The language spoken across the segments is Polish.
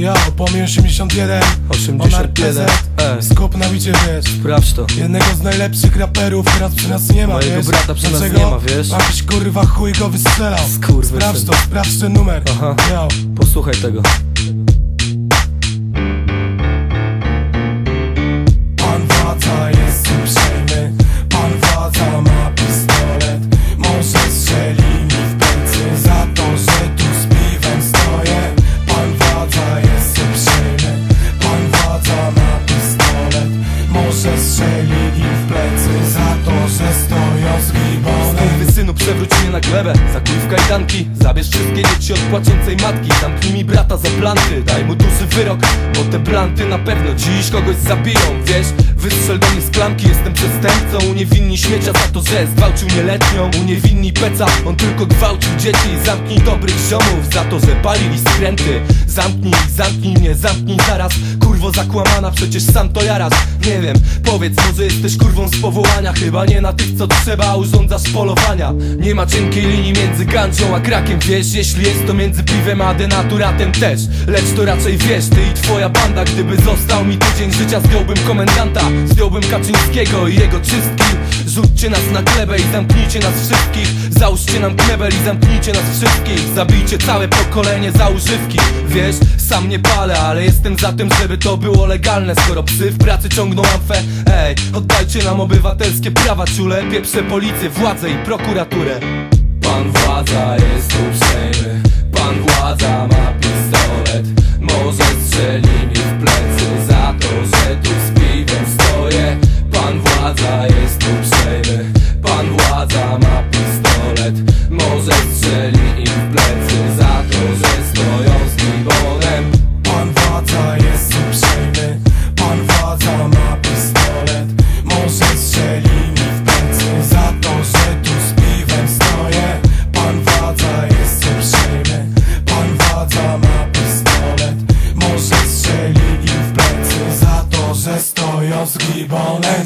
Ja, pomie 81 81, e. Skup na bicie, wiesz Sprawdź to Jednego z najlepszych raperów teraz przy nas nie ma, Mojego wiesz brata przy nas Dlaczego? nie ma, wiesz? Jakiś kurwa chuj go wystrzelał Skurwysyn. Sprawdź to, sprawdź ten numer Aha. Ja, Posłuchaj tego synu przewróć mnie na glebę. Zakuj w kajdanki Zabierz wszystkie dzieci od płaczącej matki. Zamknij mi brata za planty Daj mu duży wyrok Bo te planty na pewno dziś kogoś zabiją. Wiesz, wystrzel do mnie z klamki Jestem przestępcą. Uniewinni śmiecia za to, że zgwałcił nieletnią Uniewinni peca On tylko gwałcił dzieci. Zamknij dobrych ziomów Za to, że palili skręty Zamknij zamknij mnie, zamknij zaraz. Kurwo zakłamana, przecież sam to jaraz Nie wiem, powiedz może jesteś kurwą z powołania. Chyba nie na tych co trzeba, urządzasz polowania. Nie ma cienkiej linii między ganczą a krakiem Wiesz, jeśli jest to między piwem a denaturatem też. Lecz to raczej wiesz, ty i twoja banda. Gdyby został mi tydzień życia zdjąłbym komendanta. Zdjąłbym Kaczyńskiego i jego czystki Rzućcie nas na glebę i zamknijcie nas wszystkich. Załóżcie nam knebel i zamknijcie nas wszystkich. Zabijcie całe pokolenie za używki Wiesz, sam nie palę, ale jestem za tym, żeby to było legalne. Skoro psy w pracy ciągną amfę Ej, oddajcie nam obywatelskie prawa ciule Pieprze policję, władzę i prokuraturę. Pan władza jest uprzejmy Pan władza ma pistolet Może strzeli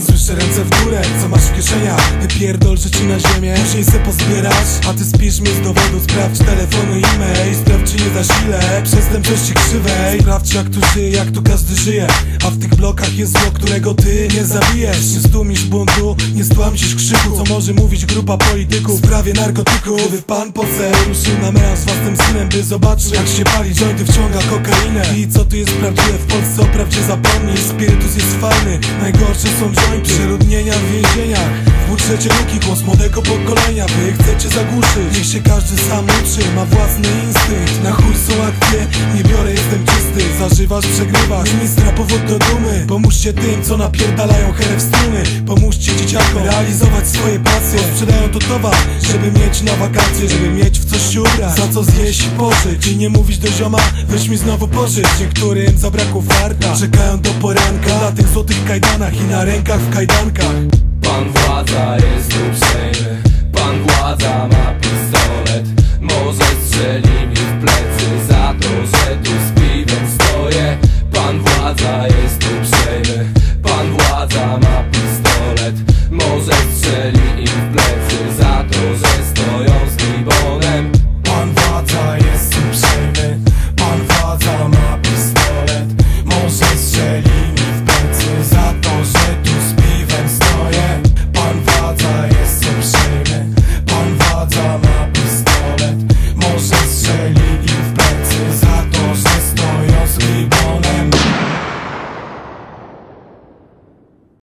Słyszę ręce w górę, co masz w kieszeniach Wypierdol rzeczy na ziemię Później se pozbierasz A ty spisz mnie z dowodu Sprawdź telefonu i e-mail. Sprawdź czy nie zasile Przestępczości krzywej Sprawdź jak tu żyje, jak tu każdy żyje. A w tych blokach jest zło, którego ty nie zabijesz. Nie stłumisz buntu, nie stłamsisz krzyku. Co może mówić grupa polityków W sprawie narkotyków? Gdyby pan poseł ruszył na melanż z własnym synem By zobaczyć jak się pali jointy, wciąga kokainę. I co tu jest prawdziwe w Polsce o prawdzie zapomnij. Spirytus jest fajny, najgorsze są jointy. Przeludnienia w więzieniach w budżecie luki głos młodego pokolenia Wy chcecie zagłuszyć. Niech się każdy sam uczy Ma własny instynkt. Na chuj są akcje Nie biorę, jestem czysty. Zażywasz, przegrywasz Ministra powód do dumy. Pomóżcie tym, co napierdalają herę w struny. Pomóżcie dzieciakom Realizować swoje pasje. Sprzedają to towar Żeby mieć na wakacje Żeby mieć w coś ubrać. Za co zjeść i pożyć I nie mówić do zioma Weź mi znowu pożyć. Niektórym zabrakło farta Czekają do poranka. Na tych złotych kajdanach I na rękach w kajdankach Pan władza jest uprzejmy Pan kieszeni i w plecy za to